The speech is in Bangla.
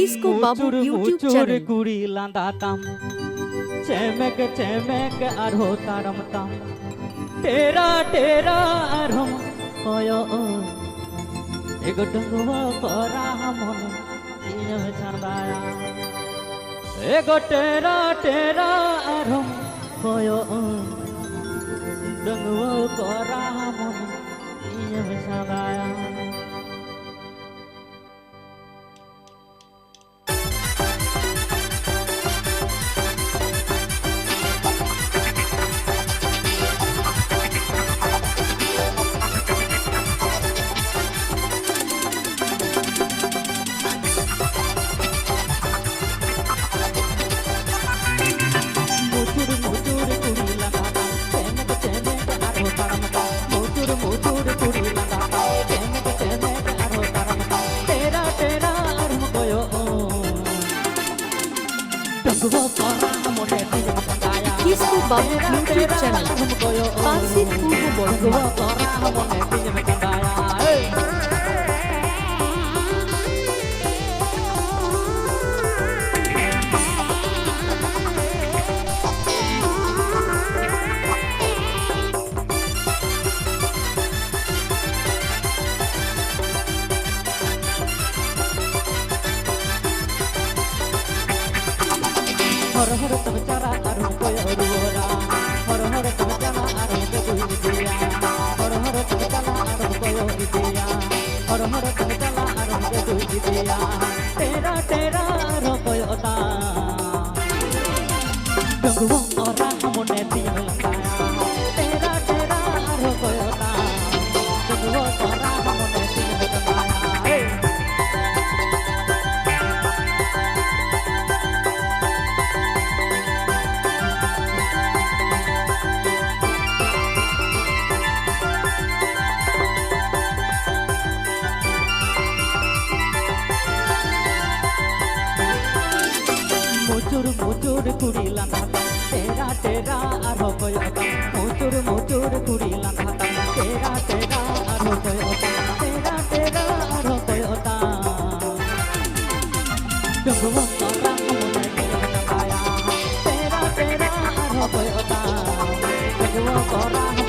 কিসকো বাবু মুচুর ইউটিউব মুচুর চ্যানেল কুড়ি লাঁদাতাম চেমেক চেমেক আর হতারমতাম টেরা টেরা আর হম কয় এগো ডঙ্গুয়া করা মন ইয়ে ছাড়ায়া এগো টেরা টেরা আর হম কয় ডঙ্গুয়া করা মন কিসকো বাবু ইউটিউব চ্যানেল পাঁচশিট পূর্ব বর্ধমান হর হর তব চারা আরও কয় রুরা হর। হর তব চারা আরও কয় দিয়া। হর হর তব চারা আরও কয় দিয়া। হর হর তব চারা আরও কয় দিয়া। তেরা তেরা আরও কয় তা ডঙ্গুয়া মুচুর মুচুর কুড়ি লাগাতাম তেরা তেরা আর হকয়তাম মুচুর মুচুর কুড়ি লাগাতাম তেরা তেরা আর হকয়তাম তেরা তেরা আর হকয়তাম ডুবুয়া করা মনে তেরা তেরা আর হকয়তাম কায়া